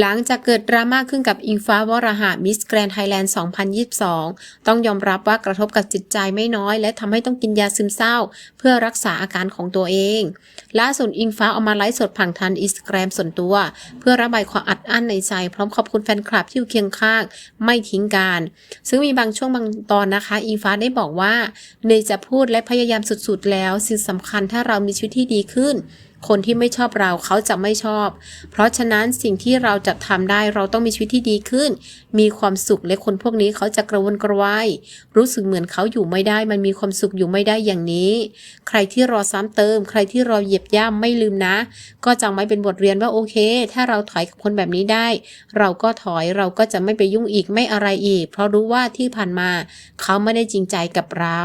หลังจากเกิดดราม่าขึ้นกับอิงฟ้าวรหะมิสแกรนไทยแลนด์ 2022 ต้องยอมรับว่ากระทบกับจิตใจไม่น้อย และทำให้ต้องกินยาซึมเศร้า เพื่อรักษาอาการของตัวเอง ล่าสุดอิงฟ้าเอามาไลฟ์สดผ่านทางอินสตาแกรมส่วนตัว เพื่อระบายความอัดอั้นในใจ พร้อมขอบคุณแฟนคลับที่อยู่เคียงข้าง ไม่ทิ้งกัน ซึ่งมีบางช่วงบางตอนนะคะ อิงฟ้าได้บอกว่าเนยจะพูดและพยายามสุดๆแล้ว สิ่งสำคัญถ้าเรามีชีวิตที่ดีขึ้น คนที่ไม่ชอบเราเขาจะไม่ชอบ เพราะฉะนั้นสิ่งที่เราจะทำได้เราต้องมีชีวิตที่ดีขึ้น มีความสุขและคนพวกนี้เขาจะกระวนกระวายรู้สึกเหมือนเขาอยู่ไม่ได้ มันมีความสุขอยู่ไม่ได้อย่างนี้ ใครที่รอซ้ำเติม ใครที่รอเหยียบย่ำไม่ลืมนะ ก็จำไว้เป็นบทเรียนว่าโอเค ถ้าเราถอยกับคนแบบนี้ได้ เราก็ถอยเราก็จะไม่ไปยุ่งอีกไม่อะไรอีก เพราะรู้ว่าที่ผ่านมา เขาไม่ได้จริงใจกับเรา